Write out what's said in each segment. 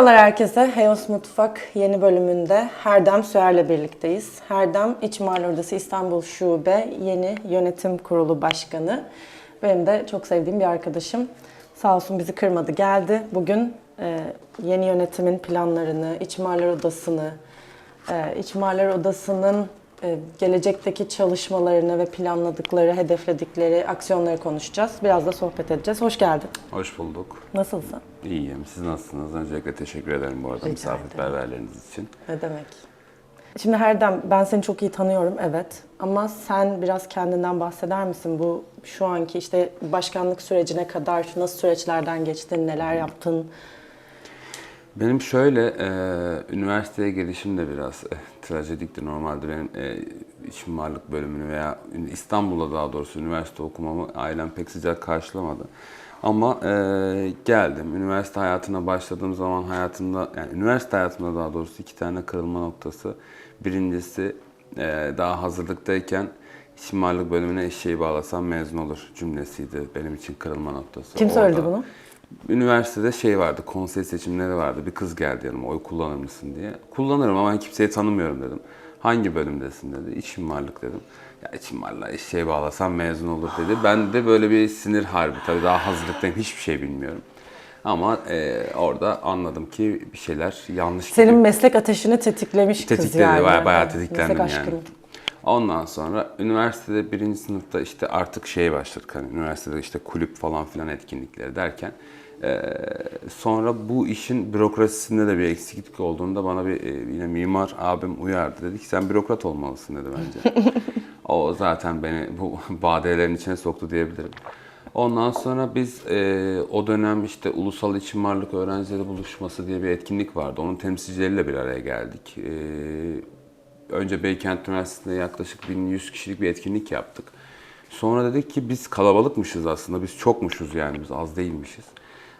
Merhabalar herkese. Heos Mutfak yeni bölümünde Herdem Süer'le birlikteyiz. Herdem İç Mimar Odası İstanbul Şube yeni yönetim kurulu başkanı. Benim de çok sevdiğim bir arkadaşım. Sağ olsun bizi kırmadı geldi. Bugün e, yeni yönetimin planlarını, İç Mimarlar Odası'nı, e, İç Mimarlar Odası'nın gelecekteki çalışmalarını ve planladıkları, hedefledikleri aksiyonları konuşacağız. Biraz da sohbet edeceğiz. Hoş geldin. Hoş bulduk. Nasılsın? İyiyim. Siz nasılsınız? Öncelikle teşekkür ederim bu arada ederim. misafirperverleriniz için. Ne demek? Şimdi Herdem ben seni çok iyi tanıyorum evet ama sen biraz kendinden bahseder misin? Bu şu anki işte başkanlık sürecine kadar nasıl süreçlerden geçtin, neler yaptın? Benim şöyle, e, üniversiteye gelişim de biraz e, trajedikti. Normalde benim e, iç mimarlık bölümünü veya İstanbul'da daha doğrusu üniversite okumamı ailem pek sıcak karşılamadı. Ama e, geldim. Üniversite hayatına başladığım zaman hayatımda, yani üniversite hayatımda daha doğrusu iki tane kırılma noktası. Birincisi e, daha hazırlıktayken iç mimarlık bölümüne eşeği bağlasam mezun olur cümlesiydi benim için kırılma noktası. Kim söyledi Orada- bunu? Üniversitede şey vardı, konsey seçimleri vardı. Bir kız geldi yanıma, oy kullanır mısın diye. Kullanırım ama ben kimseyi tanımıyorum dedim. Hangi bölümdesin dedi. İç mimarlık dedim. Ya iç mimarlığa eşeğe bağlasam mezun olur dedi. Ben de böyle bir sinir harbi. Tabii daha hazırlıktayım, hiçbir şey bilmiyorum. Ama e, orada anladım ki bir şeyler yanlış Senin gidiyor. meslek ateşini tetiklemiş kız Tetikledi, yani. bayağı, bayağı tetiklendim meslek yani. aşkını. Ondan sonra üniversitede birinci sınıfta işte artık şey başladık hani üniversitede işte kulüp falan filan etkinlikleri derken eee, sonra bu işin bürokrasisinde de bir eksiklik olduğunda bana bir e, yine mimar abim uyardı. Dedi ki sen bürokrat olmalısın dedi bence. o zaten beni bu badelerin içine soktu diyebilirim. Ondan sonra biz e, o dönem işte Ulusal İç Mimarlık Öğrencileri Buluşması diye bir etkinlik vardı. Onun temsilcileriyle bir araya geldik. E, önce Beykent Üniversitesi'nde yaklaşık 1100 kişilik bir etkinlik yaptık. Sonra dedik ki biz kalabalıkmışız aslında, biz çokmuşuz yani, biz az değilmişiz.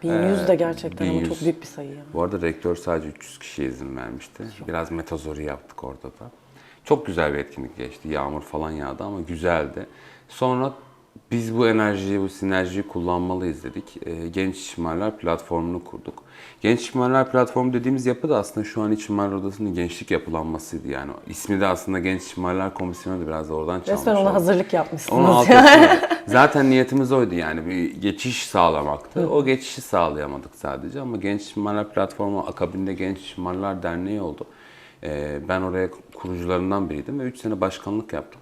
1100 de gerçekten ama 1100. çok büyük bir sayı ya. Bu arada rektör sadece 300 kişiye izin vermişti. Biraz metazori yaptık orada da. Çok güzel bir etkinlik geçti. Yağmur falan yağdı ama güzeldi. Sonra biz bu enerjiyi, bu sinerjiyi kullanmalıyız dedik. Ee, Genç İş Mimarlar platformunu kurduk. Genç İş Mimarlar platformu dediğimiz yapı da aslında şu an İç Mimarlar Odası'nın gençlik yapılanmasıydı. Yani ismi de aslında Genç İş Mimarlar Komisyonu da biraz da oradan çalmış Resmen ona oldu. hazırlık yapmışsınız. Onun yani. Zaten niyetimiz oydu yani bir geçiş sağlamaktı. O geçişi sağlayamadık sadece ama Genç Mimarlar Platformu akabinde Genç Mimarlar Derneği oldu. Ee, ben oraya kurucularından biriydim ve 3 sene başkanlık yaptım.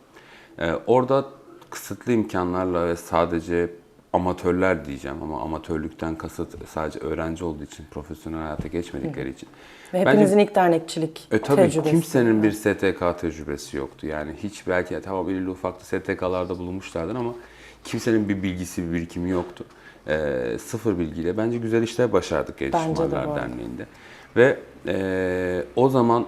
Ee, orada kısıtlı imkanlarla ve sadece amatörler diyeceğim ama amatörlükten kasıt sadece öğrenci olduğu için, profesyonel hayata geçmedikleri için. Ve Bence- hepinizin ilk dernekçilik e tabii tecrübesi. kimsenin bir STK tecrübesi yoktu. Yani hiç belki ya tamam belirli ufaklı STK'larda bulunmuşlardır ama kimsenin bir bilgisi, bir birikimi yoktu. Ee, sıfır bilgiyle bence güzel işler başardık Genç Bence. Derneği'nde. Ve e, o zaman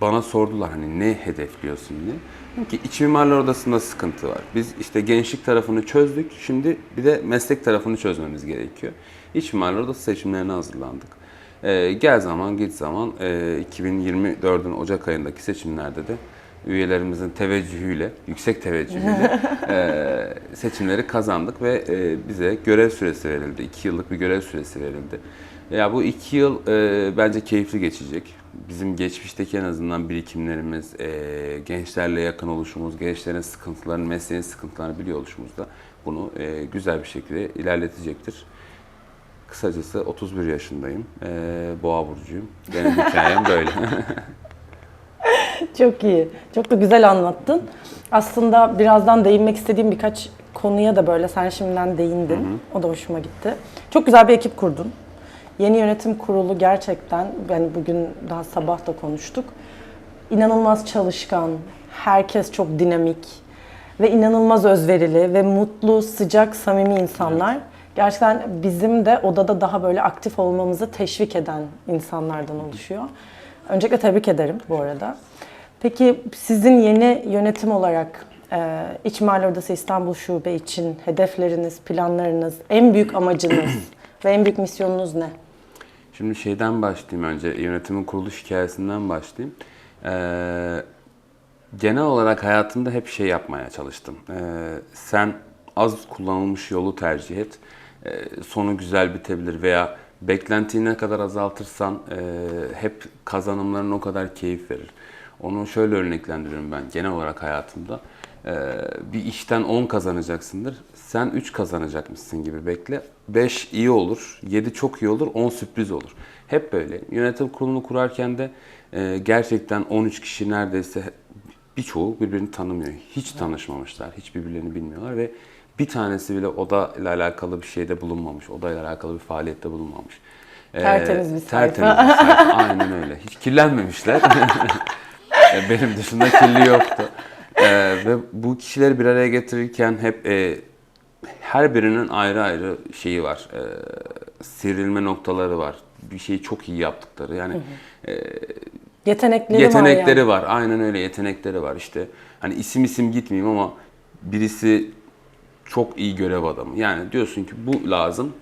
bana sordular hani ne hedefliyorsun diye. Dedim ki iç mimarlar odasında sıkıntı var. Biz işte gençlik tarafını çözdük. Şimdi bir de meslek tarafını çözmemiz gerekiyor. İç mimarlar odası seçimlerine hazırlandık. Ee, gel zaman git zaman e, 2024'ün Ocak ayındaki seçimlerde de üyelerimizin teveccühüyle, yüksek teveccühüyle e, seçimleri kazandık ve e, bize görev süresi verildi. İki yıllık bir görev süresi verildi. Ya bu iki yıl e, bence keyifli geçecek. Bizim geçmişteki en azından birikimlerimiz, e, gençlerle yakın oluşumuz, gençlerin sıkıntılarını, mesleğin sıkıntılarını biliyor oluşumuz da bunu e, güzel bir şekilde ilerletecektir. Kısacası 31 yaşındayım. E, boğa burcuyum. Benim hikayem böyle. Çok iyi. Çok da güzel anlattın. Aslında birazdan değinmek istediğim birkaç konuya da böyle sen şimdiden değindin. O da hoşuma gitti. Çok güzel bir ekip kurdun. Yeni yönetim kurulu gerçekten, yani bugün daha sabah da konuştuk. İnanılmaz çalışkan, herkes çok dinamik ve inanılmaz özverili ve mutlu, sıcak, samimi insanlar. Gerçekten bizim de odada daha böyle aktif olmamızı teşvik eden insanlardan oluşuyor. Öncelikle tebrik ederim bu arada. Peki sizin yeni yönetim olarak e, İç Mimarlar Odası İstanbul Şube için hedefleriniz, planlarınız, en büyük amacınız ve en büyük misyonunuz ne? Şimdi şeyden başlayayım önce, yönetimin kuruluş hikayesinden başlayayım. Ee, genel olarak hayatımda hep şey yapmaya çalıştım. Ee, sen az kullanılmış yolu tercih et, ee, sonu güzel bitebilir veya beklentiyi ne kadar azaltırsan e, hep kazanımların o kadar keyif verir. Onu şöyle örneklendiriyorum ben genel olarak hayatımda. E, bir işten 10 kazanacaksındır. Sen 3 kazanacakmışsın gibi bekle. 5 iyi olur, 7 çok iyi olur, 10 sürpriz olur. Hep böyle. Yönetim kurulunu kurarken de e, gerçekten 13 kişi neredeyse birçoğu birbirini tanımıyor. Hiç tanışmamışlar, hiç birbirlerini bilmiyorlar ve bir tanesi bile oda ile alakalı bir şeyde bulunmamış, oda ile alakalı bir faaliyette bulunmamış. Ee, Tertemiz bir sayfa. Tertemiz bir sayfa, aynen öyle. Hiç kirlenmemişler. E, Benim dışında kirli yoktu. Ee, ve bu kişileri bir araya getirirken hep e, her birinin ayrı ayrı şeyi var. E, sivrilme noktaları var. Bir şeyi çok iyi yaptıkları. Yani Yetenekleri, yetenekleri var. var. Aynen öyle yetenekleri var. İşte hani isim isim gitmeyeyim ama birisi çok iyi görev adamı. Yani diyorsun ki bu lazım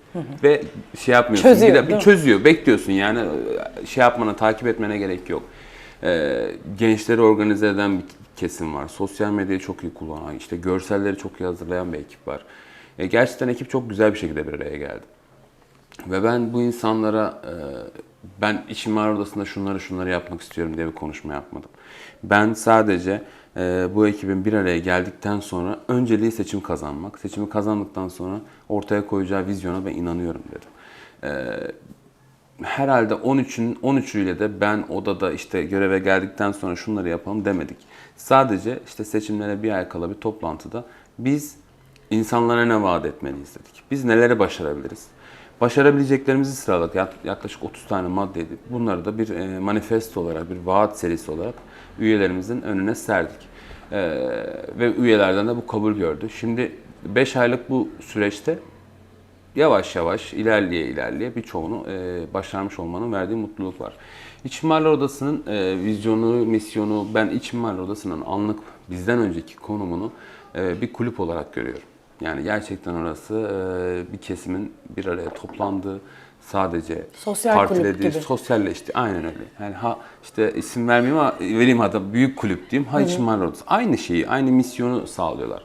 ve şey yapmıyorsun. Çözüyor, bir de- bir çözüyor. Bekliyorsun yani e, şey yapmana, takip etmene gerek yok. Ee, gençleri organize eden bir kesim var. Sosyal medyayı çok iyi kullanan, işte görselleri çok iyi hazırlayan bir ekip var. E, gerçekten ekip çok güzel bir şekilde bir araya geldi. Ve ben bu insanlara e, ben işim var odasında şunları şunları yapmak istiyorum diye bir konuşma yapmadım. Ben sadece e, bu ekibin bir araya geldikten sonra önceliği seçim kazanmak. Seçimi kazandıktan sonra ortaya koyacağı vizyona ben inanıyorum dedim. E, herhalde 13'ün 13'üyle de ben odada işte göreve geldikten sonra şunları yapalım demedik. Sadece işte seçimlere bir ay kala bir toplantıda biz insanlara ne vaat etmeliyiz dedik. Biz neleri başarabiliriz? Başarabileceklerimizi sıraladık. Yak- Yaklaşık 30 tane maddeydi. Bunları da bir e, manifesto olarak, bir vaat serisi olarak üyelerimizin önüne serdik. E, ve üyelerden de bu kabul gördü. Şimdi 5 aylık bu süreçte yavaş yavaş ilerleye ilerleye birçoğunu e, başarmış olmanın verdiği mutluluk var. İç Mimarlar Odası'nın vizyonu, misyonu, ben İç Mimarlar Odası'nın anlık bizden önceki konumunu bir kulüp olarak görüyorum. Yani gerçekten orası e, bir kesimin bir araya toplandığı, sadece Sosyal partilediği, kulüp gibi. sosyalleşti. Aynen öyle. Yani ha işte isim vermeyeyim ama vereyim hatta büyük kulüp diyeyim. Ha İç Mimarlar Odası. Aynı şeyi, aynı misyonu sağlıyorlar.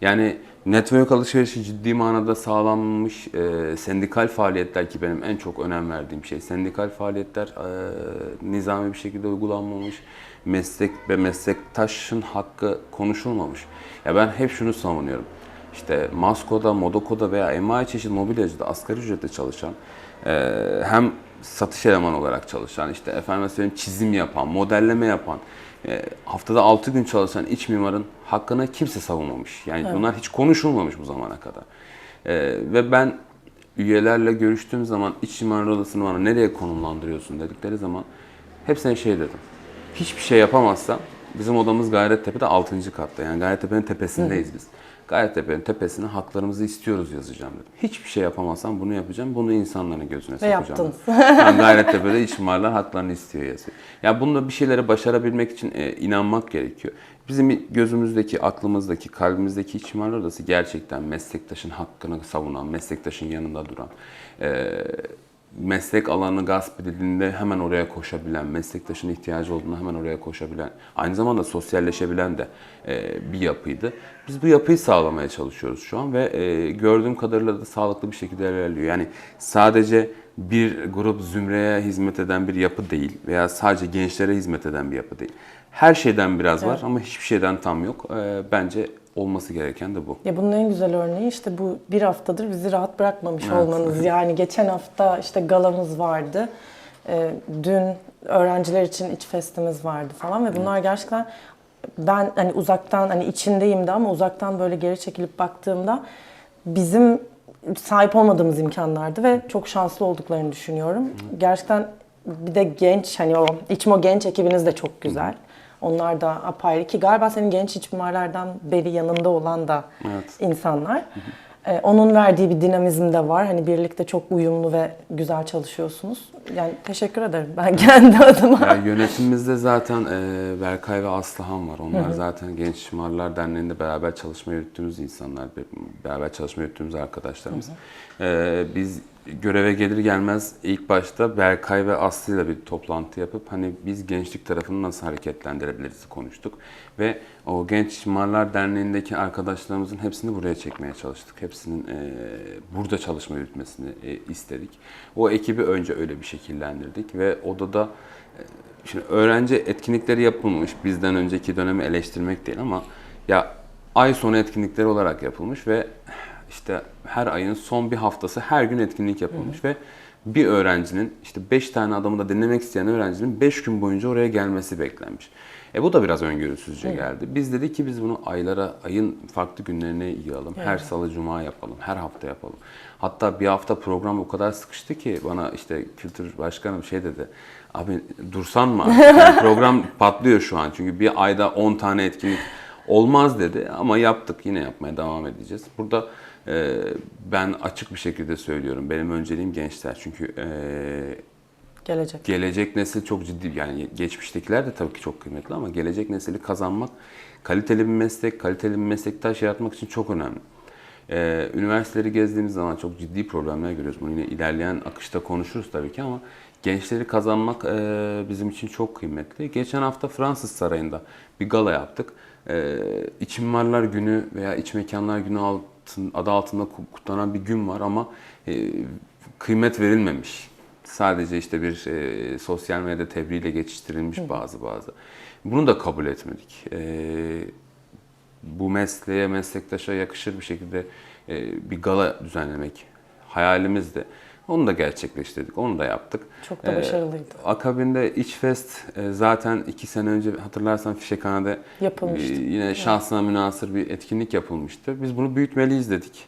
Yani network alışverişi ciddi manada sağlanmış e, sendikal faaliyetler ki benim en çok önem verdiğim şey. Sendikal faaliyetler e, nizami bir şekilde uygulanmamış. Meslek ve meslektaşın hakkı konuşulmamış. Ya ben hep şunu savunuyorum. İşte Masko'da, Modoko'da veya emayi çeşit mobilyacıda asgari ücretle çalışan e, hem satış elemanı olarak çalışan, işte efendim söyleyeyim çizim yapan, modelleme yapan, e, haftada 6 gün çalışan iç mimarın hakkını kimse savunmamış. Yani bunlar hiç konuşulmamış bu zamana kadar. E, ve ben üyelerle görüştüğüm zaman iç mimar odasını bana nereye konumlandırıyorsun dedikleri zaman hepsine şey dedim. Hiçbir şey yapamazsam bizim odamız Gayrettepe'de 6. katta. Yani Gayrettepe'nin tepesindeyiz biz. Gayrettepe'nin tepesine haklarımızı istiyoruz yazacağım dedim. Hiçbir şey yapamazsam bunu yapacağım. Bunu insanların gözüne sokacağım. yaptınız. Yani Gayrettepe'de iç mimarlar haklarını istiyor yazıyor. Ya bunda bir şeylere başarabilmek için e, inanmak gerekiyor. Bizim gözümüzdeki, aklımızdaki, kalbimizdeki iç mimarlar odası gerçekten meslektaşın hakkını savunan, meslektaşın yanında duran, e, meslek alanı gasp edildiğinde hemen oraya koşabilen, meslektaşın ihtiyacı olduğunda hemen oraya koşabilen, aynı zamanda sosyalleşebilen de e, bir yapıydı. Biz bu yapıyı sağlamaya çalışıyoruz şu an ve e, gördüğüm kadarıyla da sağlıklı bir şekilde ilerliyor. Yani sadece bir grup zümreye hizmet eden bir yapı değil veya sadece gençlere hizmet eden bir yapı değil. Her şeyden biraz var ama hiçbir şeyden tam yok. E, bence olması gereken de bu. Ya bunun en güzel örneği işte bu bir haftadır bizi rahat bırakmamış olmanız. Yani geçen hafta işte galamız vardı. Ee, dün öğrenciler için iç festimiz vardı falan ve bunlar gerçekten ben hani uzaktan hani içindeyim de ama uzaktan böyle geri çekilip baktığımda bizim sahip olmadığımız imkanlardı ve çok şanslı olduklarını düşünüyorum. Gerçekten bir de genç hani o İçmo genç ekibiniz de çok güzel. Onlar da apayrı ki galiba senin genç iç mimarlardan beri yanında olan da Evet. insanlar. Ee, onun verdiği bir dinamizm de var. Hani birlikte çok uyumlu ve güzel çalışıyorsunuz. Yani teşekkür ederim ben kendi adıma. Ya yönetimimizde zaten e, Berkay ve Aslıhan var. Onlar zaten Genç Mimarlar Derneği'nde beraber çalışma yürüttüğümüz insanlar, be- beraber çalışma yürüttüğümüz arkadaşlarımız. Ee, biz göreve gelir gelmez ilk başta Berkay ve Aslı ile bir toplantı yapıp hani biz gençlik tarafını nasıl hareketlendirebiliriz konuştuk. Ve o Genç Mimarlar Derneği'ndeki arkadaşlarımızın hepsini buraya çekmeye çalıştık. Hepsinin e, burada çalışma yürütmesini e, istedik. O ekibi önce öyle bir şekillendirdik ve odada e, şimdi öğrenci etkinlikleri yapılmış. Bizden önceki dönemi eleştirmek değil ama ya ay sonu etkinlikleri olarak yapılmış ve işte her ayın son bir haftası her gün etkinlik yapılmış ve bir öğrencinin işte 5 tane adamı da dinlemek isteyen öğrencinin 5 gün boyunca oraya gelmesi beklenmiş. E bu da biraz öngörüsüzce geldi. Biz dedik ki biz bunu aylara, ayın farklı günlerine yığalım. Her salı, cuma yapalım, her hafta yapalım. Hatta bir hafta program o kadar sıkıştı ki bana işte kültür başkanım şey dedi. Abi dursan mı? Yani program patlıyor şu an. Çünkü bir ayda 10 tane etkinlik olmaz dedi ama yaptık. Yine yapmaya devam edeceğiz. Burada e, ben açık bir şekilde söylüyorum. Benim önceliğim gençler. Çünkü e, Gelecek. gelecek nesil çok ciddi yani geçmiştekiler de tabii ki çok kıymetli ama gelecek nesili kazanmak kaliteli bir meslek, kaliteli bir meslektaş yaratmak için çok önemli. Ee, üniversiteleri gezdiğimiz zaman çok ciddi problemler görüyoruz. Bunu yine ilerleyen akışta konuşuruz tabii ki ama gençleri kazanmak e, bizim için çok kıymetli. Geçen hafta Fransız Sarayı'nda bir gala yaptık. Ee, İç Mimarlar Günü veya İç Mekanlar Günü altın, adı altında kutlanan bir gün var ama e, kıymet verilmemiş. Sadece işte bir e, sosyal medyada tebriğiyle geçiştirilmiş bazı bazı. Bunu da kabul etmedik. E, bu mesleğe, meslektaşa yakışır bir şekilde e, bir gala düzenlemek hayalimizdi. Onu da gerçekleştirdik, onu da yaptık. Çok da E, başarılıydı. Akabinde İçfest e, zaten iki sene önce hatırlarsan Fişekhane'de Yapılmıştı. e, yine şahsına münasır bir etkinlik yapılmıştı. Biz bunu büyütmeliyiz dedik.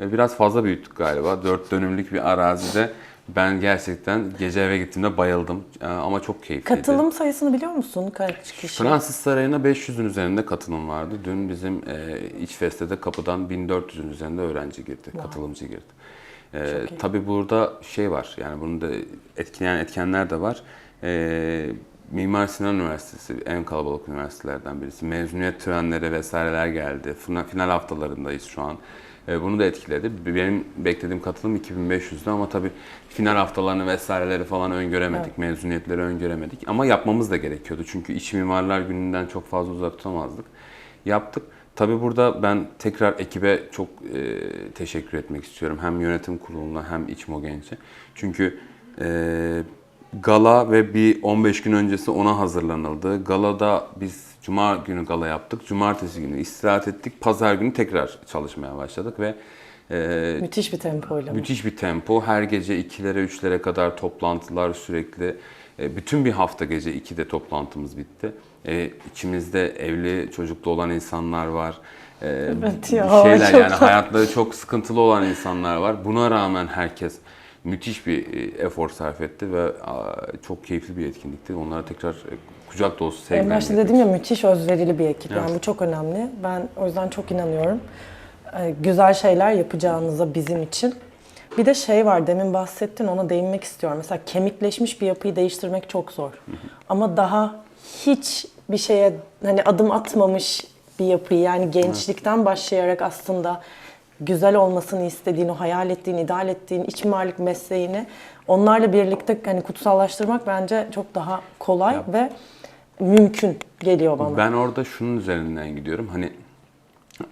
E, Biraz fazla büyüttük galiba. Dört dönümlük bir arazide ben gerçekten gece eve gittiğimde bayıldım. E, Ama çok keyifliydi. Katılım sayısını biliyor musun? Kaç kişi? Fransız Sarayı'na 500'ün üzerinde katılım vardı. Dün bizim e, İçfest'te de kapıdan 1400'ün üzerinde öğrenci girdi, katılımcı girdi. E, tabii burada şey var, yani bunu da etkileyen etkenler de var. E, Mimar Sinan Üniversitesi en kalabalık üniversitelerden birisi. Mezuniyet törenleri vesaireler geldi. Final haftalarındayız şu an. E, bunu da etkiledi. Benim beklediğim katılım 2500'dü ama tabii final haftalarını vesaireleri falan öngöremedik. Mezuniyetleri öngöremedik. Ama yapmamız da gerekiyordu. Çünkü iç mimarlar gününden çok fazla uzak tutamazdık. Yaptık. Tabii burada ben tekrar ekibe çok e, teşekkür etmek istiyorum. Hem yönetim kuruluna hem İçmo Genç'e. Çünkü e, gala ve bir 15 gün öncesi ona hazırlanıldı. Galada biz cuma günü gala yaptık. Cumartesi günü istirahat ettik. Pazar günü tekrar çalışmaya başladık ve e, Müthiş bir tempoyla. Müthiş bir tempo. Her gece 2'lere 3'lere kadar toplantılar sürekli. E, Bütün bir hafta gece 2'de toplantımız bitti. E, içimizde evli, çocuklu olan insanlar var. E, Evet ya, şeyler yani hayatları çok sıkıntılı olan insanlar var. Buna rağmen herkes müthiş bir e, efor sarf etti ve çok keyifli bir etkinlikti. Onlara tekrar e, kucak dolusu sevgiler. başta dedim ya müthiş özverili bir ekip. Yani Evet. bu çok önemli. Ben o yüzden çok inanıyorum. Ee, güzel şeyler yapacağınıza bizim için. Bir de şey var demin bahsettin ona değinmek istiyorum. Mesela kemikleşmiş bir yapıyı değiştirmek çok zor. Ama daha hiç bir şeye hani adım atmamış bir yapıyı yani gençlikten başlayarak aslında güzel olmasını istediğin, o hayal ettiğin, ideal ettiğin iç mimarlık mesleğini onlarla birlikte hani kutsallaştırmak bence çok daha kolay Ya- ve mümkün geliyor bana. Ben orada şunun üzerinden gidiyorum. Hani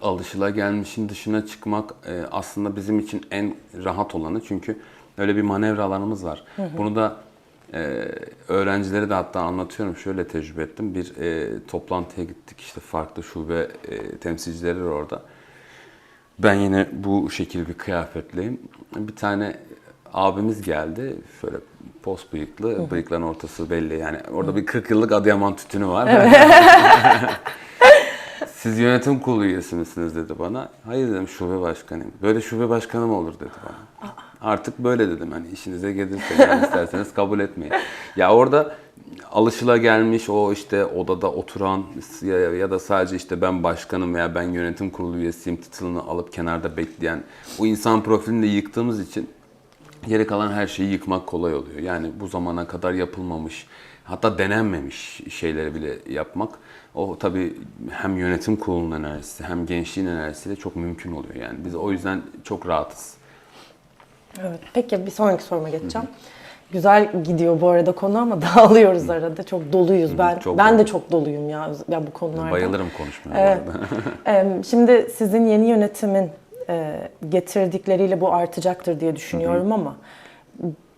alışılagelmişin dışına çıkmak e, aslında bizim için en rahat olanı. Çünkü öyle bir manevra alanımız var. Bunu da e, öğrencilere de hatta anlatıyorum. Şöyle tecrübe ettim. Bir e, toplantıya gittik. işte farklı şube e, temsilcileri var orada. Ben yine bu şekil bir kıyafetleyim. Bir tane abimiz geldi. Şöyle pos bıyıklı. Bıyıkların ortası belli. Yani orada bir 40 yıllık Adıyaman tütünü var. Siz yönetim kurulu üyesi misiniz dedi bana. Hayır dedim şube başkanıyım. Böyle şube başkanı mı olur dedi bana. Artık böyle dedim hani işinize gelirse yani isterseniz kabul etmeyin. Ya orada alışılagelmiş o işte odada oturan ya, ya da sadece işte ben başkanım veya ben yönetim kurulu üyesiyim titulunu alıp kenarda bekleyen o insan profilini de yıktığımız için geri kalan her şeyi yıkmak kolay oluyor. Yani bu zamana kadar yapılmamış, hatta denenmemiş şeyleri bile yapmak o tabii hem yönetim kurulunun enerjisi hem gençliğin enerjisiyle çok mümkün oluyor. Yani biz o yüzden çok rahatız. Evet. Peki bir sonraki soruma geçeceğim. Güzel gidiyor bu arada konu ama dağılıyoruz arada. Çok doluyuz. Ben çok ben de çok doluyum ya ya bu konularda. Bayılırım konuşmaya Evet. Şimdi sizin yeni yönetimin e, getirdikleriyle bu artacaktır diye düşünüyorum ama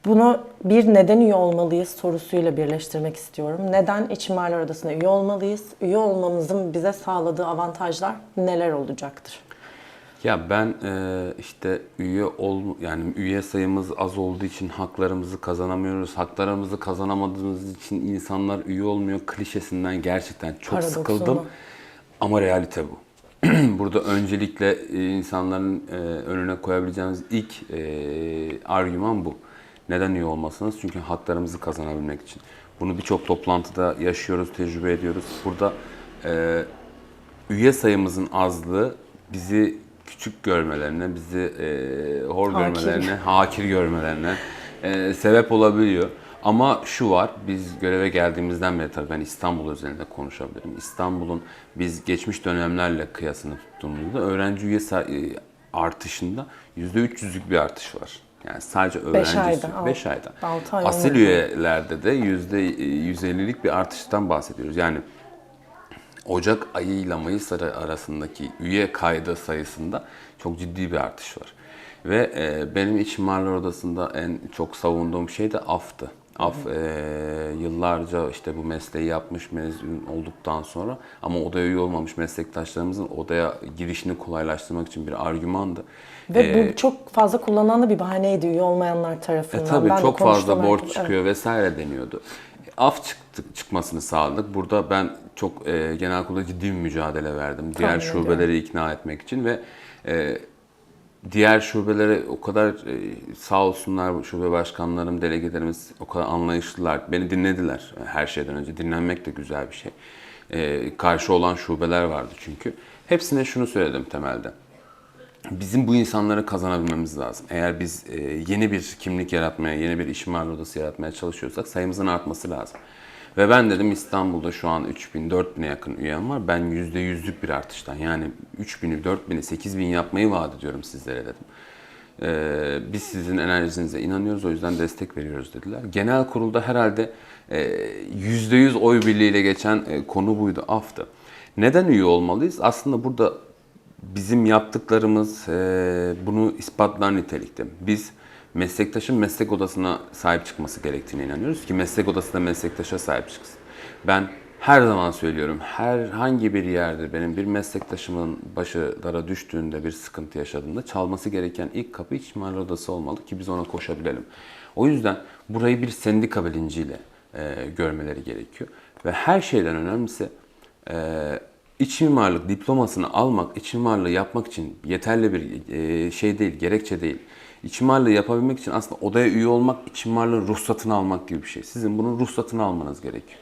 bunu bir neden üye olmalıyız sorusuyla birleştirmek istiyorum. Neden İç Mimarlar Odası'na üye olmalıyız? Üye olmamızın bize sağladığı avantajlar neler olacaktır? Ya ben e, işte üye ol yani üye sayımız az olduğu için haklarımızı kazanamıyoruz. Haklarımızı kazanamadığımız için insanlar üye olmuyor klişesinden gerçekten çok Paradoksu sıkıldım. mu? Ama realite bu. Burada öncelikle e, insanların e, önüne koyabileceğimiz ilk e, argüman bu. Neden üye olmasınız? Çünkü haklarımızı kazanabilmek için. Bunu birçok toplantıda yaşıyoruz, tecrübe ediyoruz. Burada e, üye sayımızın azlığı bizi küçük görmelerine, bizi e, hor Hakir. görmelerine, hakir görmelerine e, sebep olabiliyor. Ama şu var, biz göreve geldiğimizden beri tabii ben İstanbul özelinde konuşabilirim. İstanbul'un biz geçmiş dönemlerle kıyasını tuttuğumuzda öğrenci üye e, artışında %300'lük bir artış var. Yani sadece öğrenci ayda, 5 altı- ayda. altı ay Asil olmadı. üyelerde de %150'lik bir artıştan bahsediyoruz. Yani Ocak ayı ile Mayıs ayı arasındaki üye kaydı sayısında çok ciddi bir artış var. Ve e, benim iç mimarlar odasında en çok savunduğum şey de AF'tı. AF e, yıllarca işte bu mesleği yapmış mezun olduktan sonra ama odaya üye olmamış meslektaşlarımızın odaya girişini kolaylaştırmak için bir argümandı. Ve E, bu çok fazla kullanılan da bir bahaneydi üye olmayanlar tarafından. e tabii Ben çok fazla borç herkes- çıkıyor vesaire deniyordu. Af çıktı, çıkmasını sağladık. Burada ben çok e, genel kurulda ciddi bir mücadele verdim. Diğer Tahmin ediyorum. şubeleri ikna etmek için ve e, diğer şubelere o kadar e, sağ olsunlar şube başkanlarım, delegelerimiz o kadar anlayışlılar. Beni dinlediler her şeyden önce. Dinlenmek de güzel bir şey. E, karşı olan şubeler vardı çünkü. Hepsine şunu söyledim temelde bizim bu insanları kazanabilmemiz lazım. Eğer biz e, yeni bir kimlik yaratmaya, yeni bir iş mimarlığı odası yaratmaya çalışıyorsak sayımızın artması lazım. Ve ben dedim İstanbul'da şu an 3000, 4000'e yakın üyem var. Ben %100'lük bir artıştan yani 3000'i, 4000'i, 8000 yapmayı vaat ediyorum sizlere dedim. Ee, biz sizin enerjinize inanıyoruz o yüzden destek veriyoruz dediler. Genel kurulda herhalde e, %100 oy birliğiyle geçen e, konu buydu, AF'tı. Neden üye olmalıyız? Aslında burada bizim yaptıklarımız e, bunu ispatlar nitelikte. Biz meslektaşın meslek odasına sahip çıkması gerektiğine inanıyoruz ki meslek odası da meslektaşa sahip çıksın. Ben her zaman söylüyorum, herhangi bir yerde benim bir meslektaşımın başılara düştüğünde bir sıkıntı yaşadığında çalması gereken ilk kapı iç mimarlar odası olmalı ki biz ona koşabilelim. O yüzden burayı bir sendika bilinciyle e, görmeleri gerekiyor. Ve her şeyden önemlisi e, iç mimarlık diplomasını almak, iç mimarlığı yapmak için yeterli bir e, şey değil, gerekçe değil. İç mimarlığı yapabilmek için aslında odaya üye olmak, iç mimarlığın ruhsatını almak gibi bir şey. Sizin bunun ruhsatını almanız gerekiyor.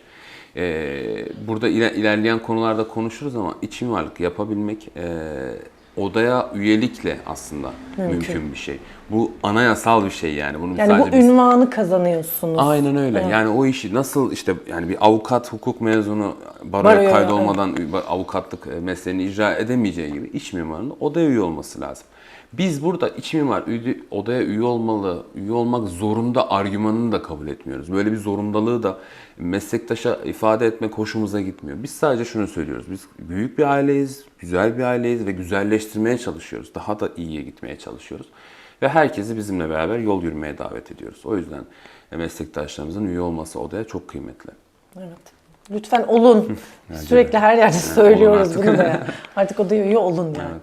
E, burada iler- ilerleyen konularda konuşuruz ama iç mimarlık yapabilmek e, odaya üyelikle aslında mümkün. bir şey. Bu anayasal bir şey yani. Bunun Yani bu sadece biz- ünvanı kazanıyorsunuz. Aynen öyle. Yani o işi nasıl işte yani bir avukat, hukuk mezunu baroya Baroya, kaydolmadan avukatlık e, mesleğini icra edemeyeceği gibi iç mimarın odaya üye olması lazım. Biz burada iç mimar odaya üye olmalı, üye olmak zorunda argümanını da kabul etmiyoruz. Böyle bir zorundalığı da meslektaşa ifade etmek hoşumuza gitmiyor. Biz sadece şunu söylüyoruz. Biz büyük bir aileyiz, güzel bir aileyiz ve güzelleştirmeye çalışıyoruz. Daha da iyiye gitmeye çalışıyoruz. Ve herkesi bizimle beraber yol yürümeye davet ediyoruz. O yüzden meslektaşlarımızın üye olması odaya çok kıymetli. Evet. Lütfen olun. Sürekli her yerde söylüyoruz bunu da. Artık odaya üye olun yani.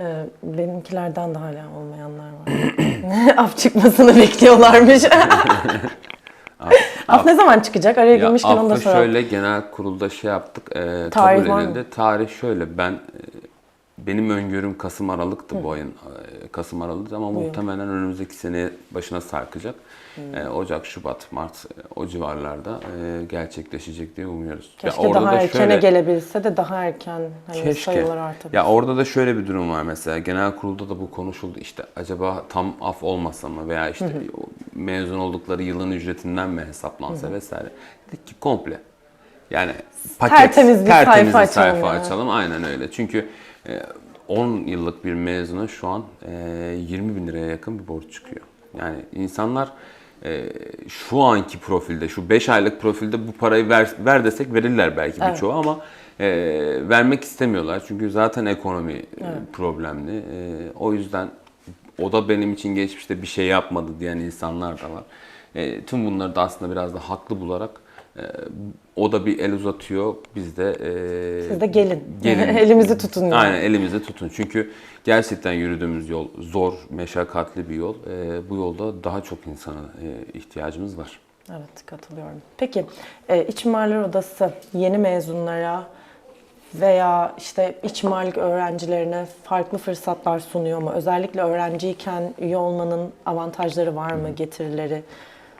Ee, benimkilerden de hala olmayanlar var. Af çıkmasını bekliyorlarmış. Af ne zaman çıkacak? Araya Ya girmişken onu da soralım. şöyle genel kurulda şey yaptık. E, Tarih kabul var mı? edildi. Tarih şöyle ben e, benim öngörüm Kasım Aralık'tı bu ayın. e, Kasım Aralık ama muhtemelen önümüzdeki sene başına sarkacak. E, Ocak, Şubat, Mart e, o civarlarda e, gerçekleşecek diye umuyoruz. Ya Keşke daha erkene gelebilse de daha erken hani Keşke. sayılar artabilir. Ya orada da şöyle bir durum var mesela. Genel kurulda da bu konuşuldu. İşte acaba tam af olmasa mı veya işte o mezun oldukları yılın ücretinden mi hesaplansa vesaire. Dedik ki komple. Yani paket, Tertemiz bir tertemiz sayfa bir sayfa açalım açalım. Aynen öyle. Çünkü e, 10 yıllık bir mezuna şu an e, 20 bin liraya yakın bir borç çıkıyor. Yani insanlar e, şu anki profilde, şu 5 aylık profilde bu parayı ver, ver desek verirler belki Evet. birçoğu ama e, vermek istemiyorlar. Çünkü zaten ekonomi e, problemli. E, o yüzden o da benim için geçmişte bir şey yapmadı diyen insanlar da var. E, tüm bunları da aslında biraz da haklı bularak e, o da bir el uzatıyor. Biz de e, Siz de gelin. gelin. Elimizi tutun yani. Aynen elimizi tutun. Çünkü gerçekten yürüdüğümüz yol zor, meşakkatli bir yol. E, bu yolda daha çok insana e, ihtiyacımız var. Evet katılıyorum. Peki e, iç mimarlar odası yeni mezunlara veya işte iç mimarlık öğrencilerine farklı fırsatlar sunuyor mu? Özellikle öğrenciyken üye olmanın avantajları var mı, getirileri?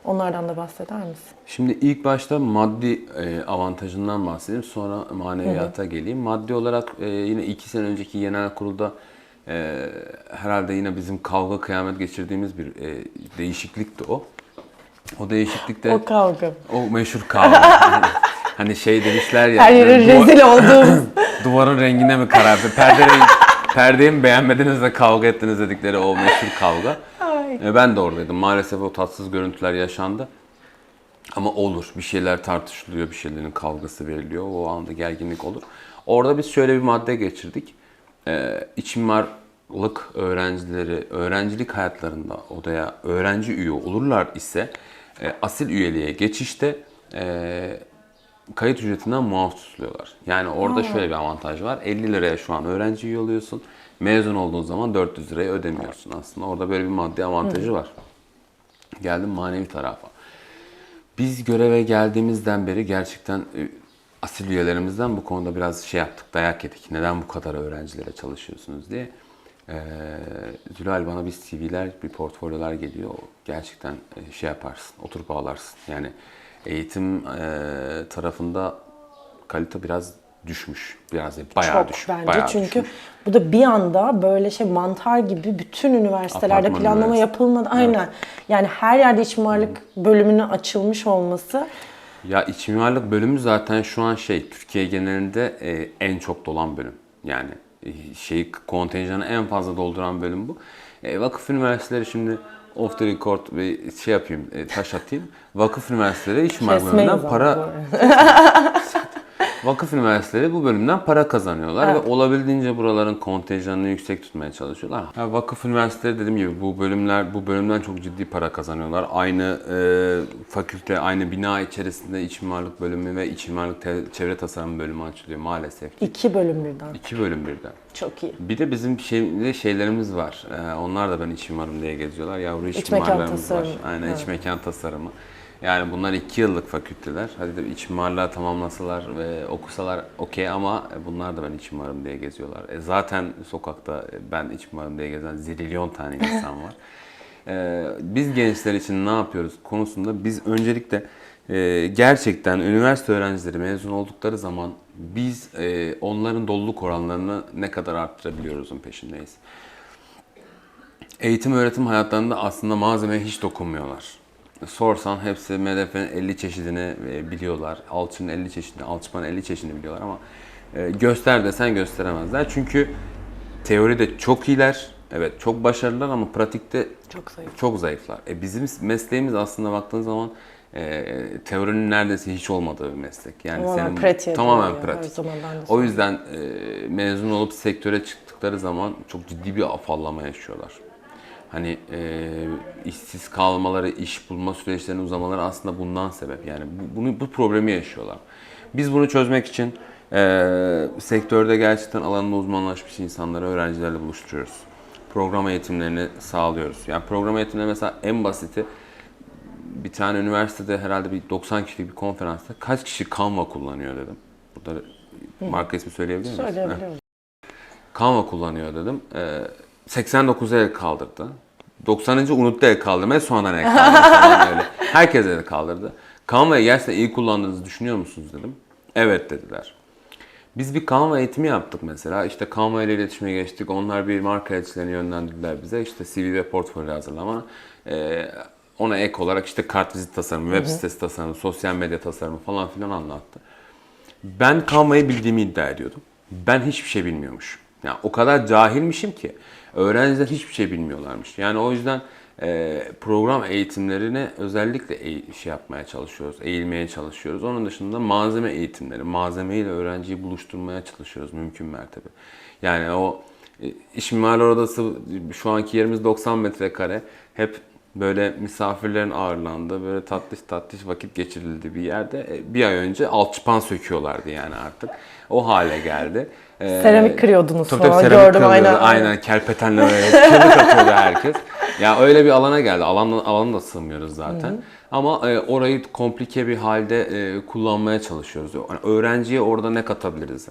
Onlardan da bahseder misin? Şimdi ilk başta maddi e, avantajından bahsedeyim. Sonra maneviyata geleyim. Maddi olarak e, yine iki sene önceki genel kurulda e, herhalde yine bizim kavga kıyamet geçirdiğimiz bir değişiklikti o. O değişiklikte O kavga. o meşhur kavga. hani, şey demişler ya. Her yere böyle duva- rezil olduğumuz. duvarın rengine mi karar ver? Perde rengi, perdeyi mi beğenmediniz de kavga ettiniz dedikleri o meşhur kavga. E, ben de oradaydım. Maalesef o tatsız görüntüler yaşandı. Ama olur. Bir şeyler tartışılıyor, bir şeylerin kavgası veriliyor. O anda gerginlik olur. Orada biz şöyle bir madde geçirdik. Ee, iç mimarlık öğrencileri, öğrencilik hayatlarında odaya öğrenci üye olurlar ise e, asil üyeliğe geçişte e, kayıt ücretinden muaf tutuluyorlar. Yani orada şöyle bir avantaj var. 50 liraya şu an öğrenci üye oluyorsun. Mezun olduğun zaman 400 liraya ödemiyorsun aslında. Orada böyle bir maddi avantajı var. Geldim manevi tarafa. Biz göreve geldiğimizden beri gerçekten e, asil üyelerimizden bu konuda biraz şey yaptık, dayak yedik. Neden bu kadar öğrencilere çalışıyorsunuz diye. Ee, Zülal bana bir CV'ler, bir portfolyolar geliyor. Gerçekten e, şey yaparsın, oturup ağlarsın. Yani eğitim e, tarafında kalite biraz düşmüş. Biraz değil, bayağı Çok düşmüş. bence bayağı çünkü düşmüş. bu da bir anda böyle şey mantar gibi bütün üniversitelerde Apartman planlama üniversite. yapılmadı. Aynen. Yani her yerde iç mimarlık bölümünün açılmış olması Ya iç mimarlık bölümü zaten şu an şey Türkiye genelinde e, en çok dolan bölüm. Yani e, şey kontenjanı en fazla dolduran bölüm bu. E, vakıf üniversiteleri şimdi off the record bir şey yapayım, e, taş atayım. Vakıf üniversiteleri iç mimarlık kesmeyiz bölümünden ama bu para arada. Vakıf üniversiteleri bu bölümden para kazanıyorlar ve olabildiğince buraların kontenjanını yüksek tutmaya çalışıyorlar. Ha, vakıf üniversiteleri dediğim gibi bu bölümler bu bölümden çok ciddi para kazanıyorlar. Aynı e, fakülte, aynı bina içerisinde iç mimarlık bölümü ve iç mimarlık te- çevre tasarım bölümü açılıyor maalesef. ki. İki bölüm birden. İki bölüm birden. Çok iyi. Bir de bizim şey, şeylerimiz var. Ee, onlar da ben iç mimarım diye geziyorlar. Yavru iç, İç mimarlarımız var. Aynen iç Evet. mekan tasarımı. Yani bunlar iki yıllık fakülteler. Hadi de iç mimarlığa tamamlasalar ve okusalar okey ama bunlar da ben iç mimarım diye geziyorlar. E zaten sokakta ben iç mimarım diye gezen zilyon tane insan var. Ee, biz gençler için ne yapıyoruz konusunda biz öncelikle e, gerçekten üniversite öğrencileri mezun oldukları zaman biz e, onların doluluk oranlarını ne kadar arttırabiliyoruzun peşindeyiz. Eğitim öğretim hayatlarında aslında malzemeye hiç dokunmuyorlar. Sorsan hepsi MDF'nin 50 çeşidini e, biliyorlar. Alçının 50 çeşidini, alçıpanın 50 çeşidini biliyorlar ama e, göster desen gösteremezler. Çünkü teoride çok iyiler, evet çok başarılılar ama pratikte Çok zayıf. çok zayıflar. E bizim mesleğimiz aslında baktığın zaman e, teorinin neredeyse hiç olmadığı bir meslek. Yani Tamamen senin pratiğe tamamen dönüyor. Her pratik. zaman ben de O yüzden e, mezun olup sektöre çıktıkları zaman çok ciddi bir afallama yaşıyorlar. Hani e, işsiz kalmaları, iş bulma süreçlerinin uzamaları aslında bundan sebep. Yani bu, bunu bu problemi yaşıyorlar. Biz bunu çözmek için e, sektörde gerçekten alanında uzmanlaşmış insanları öğrencilerle buluşturuyoruz. Program eğitimlerini sağlıyoruz. Yani program eğitimleri mesela en basiti bir tane üniversitede herhalde bir 90 kişilik bir konferansta kaç kişi Canva kullanıyor dedim. Burada marka ismi söyleyebilir miyim? Söyleyebiliyoruz. Canva kullanıyor dedim. Ee, 89'a el kaldırdı. 90. unuttu el kaldırmaya sonradan el kaldırdı falan öyle. Herkes el kaldırdı. Canva'yı gerçekten iyi kullandığınızı düşünüyor musunuz dedim. Evet dediler. Biz bir Canva eğitimi yaptık mesela. İşte Canva ile iletişime geçtik. Onlar bir marka elçilerini yönlendirdiler bize. İşte CV ve portfolyo hazırlama. Ee, ona ek olarak işte kartvizit tasarımı, web sitesi tasarımı, sosyal medya tasarımı falan filan anlattı. Ben Canva'yı bildiğimi iddia ediyordum. Ben hiçbir şey bilmiyormuşum. Yani o kadar cahilmişim ki öğrenciler hiçbir şey bilmiyorlarmış. Yani o yüzden e, program eğitimlerine özellikle eğ- şey yapmaya çalışıyoruz, eğilmeye çalışıyoruz. Onun dışında malzeme eğitimleri, malzemeyle öğrenciyi buluşturmaya çalışıyoruz mümkün mertebe. Yani o e, iş mimarlar odası şu anki yerimiz 90 metrekare. Hep böyle misafirlerin ağırlandığı, böyle tatlış tatlış vakit geçirildiği bir yerde e, bir ay önce alçıpan söküyorlardı yani artık. O hale geldi. Ee, Seramik kırıyordunuz tabii tabii seramik gördüm, aynen. Aynen kerpetenle böyle çığlık atıyordu herkes. Ya öyle bir alana geldi. Alan, alana da sığmıyoruz zaten. Ama e, orayı komplike bir halde e, kullanmaya çalışıyoruz. Yani öğrenciye orada ne katabiliriz?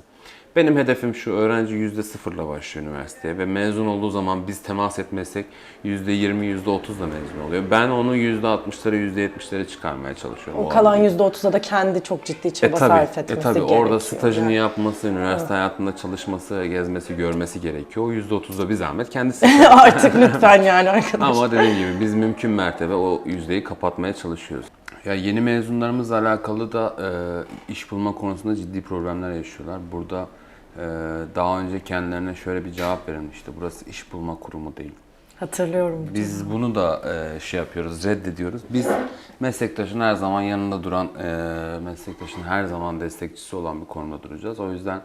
Benim hedefim şu, öğrenci yüzde sıfırla başlıyor üniversiteye ve mezun olduğu zaman biz temas yirmi, yüzde otuzla mezun oluyor. Ben onu yüzde altmışlara, yüzde yetmişlere çıkarmaya çalışıyorum. O o kalan alanda. %30'a da kendi çok ciddi E çaba tabii, sarf e etmesi tabii gerekiyor. orada stajını yani. yapması, üniversite hayatında çalışması, gezmesi, görmesi gerekiyor. O %30'da bir zahmet kendisi. Artık lütfen yani arkadaşlar. Ama dediğim gibi biz mümkün mertebe o yüzdeyi kapatmaya çalışıyoruz. Ya yeni mezunlarımızla alakalı da e, iş bulma konusunda ciddi problemler yaşıyorlar. Burada e, daha önce kendilerine şöyle bir cevap verilmişti. Burası iş bulma kurumu değil. Hatırlıyorum. Biz bunu da e, şey yapıyoruz, reddediyoruz. Biz meslektaşın her zaman yanında duran, e, meslektaşın her zaman destekçisi olan bir konumda duracağız. O yüzden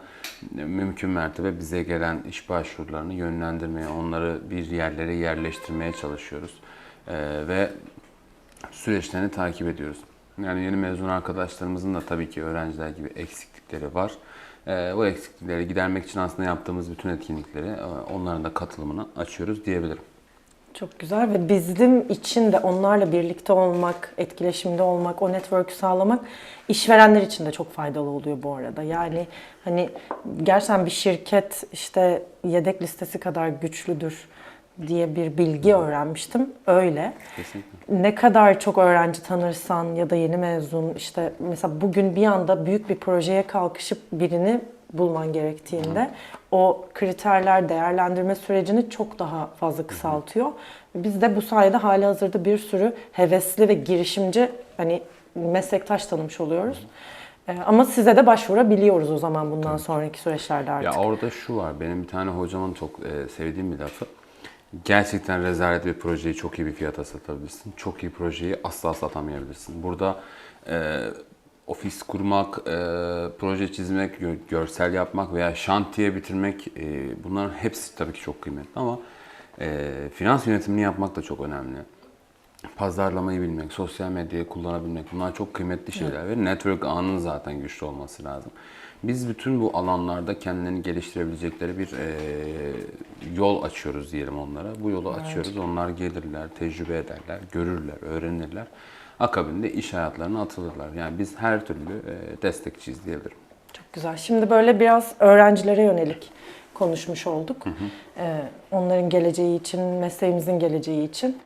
e, mümkün mertebe bize gelen iş başvurularını yönlendirmeye, onları bir yerlere yerleştirmeye çalışıyoruz. E, ve süreçlerini takip ediyoruz. Yani yeni mezun arkadaşlarımızın da tabii ki öğrenciler gibi eksiklikleri var. E, bu eksiklikleri gidermek için aslında yaptığımız bütün etkinlikleri, e, onların da katılımını açıyoruz diyebilirim. Çok güzel ve bizim için de onlarla birlikte olmak, etkileşimde olmak, o network'ü sağlamak işverenler için de çok faydalı oluyor bu arada. Yani hani gerçekten bir şirket işte yedek listesi kadar güçlüdür diye bir bilgi öğrenmiştim. Öyle. Kesinlikle. Ne kadar çok öğrenci tanırsan ya da yeni mezun işte mesela bugün bir anda büyük bir projeye kalkışıp birini bulman gerektiğinde o kriterler değerlendirme sürecini çok daha fazla kısaltıyor. Biz de bu sayede hali hazırda bir sürü hevesli ve girişimci hani meslektaş tanımış oluyoruz. Ee, Ama size de başvurabiliyoruz o zaman bundan sonraki süreçlerde artık. Ya orada şu var, benim bir tane hocamın çok e, sevdiğim bir lafı. Gerçekten rezalet bir projeyi çok iyi bir fiyata satabilirsin. Çok iyi projeyi asla satamayabilirsin. Burada e, ofis kurmak, e, proje çizmek, gö- görsel yapmak veya şantiye bitirmek e, bunların hepsi tabii ki çok kıymetli ama e, finans yönetimini yapmak da çok önemli. Pazarlamayı bilmek, sosyal medyayı kullanabilmek bunlar çok kıymetli şeyler ve network ağının zaten güçlü olması lazım. Biz bütün bu alanlarda kendilerini geliştirebilecekleri bir e, yol açıyoruz diyelim onlara. Bu yolu açıyoruz. Onlar gelirler, tecrübe ederler, görürler, öğrenirler. Akabinde iş hayatlarına atılırlar. Yani biz her türlü e, destekçiyiz diyebilirim. Çok güzel. Şimdi böyle biraz öğrencilere yönelik konuşmuş olduk. Ee, onların geleceği için, mesleğimizin geleceği için.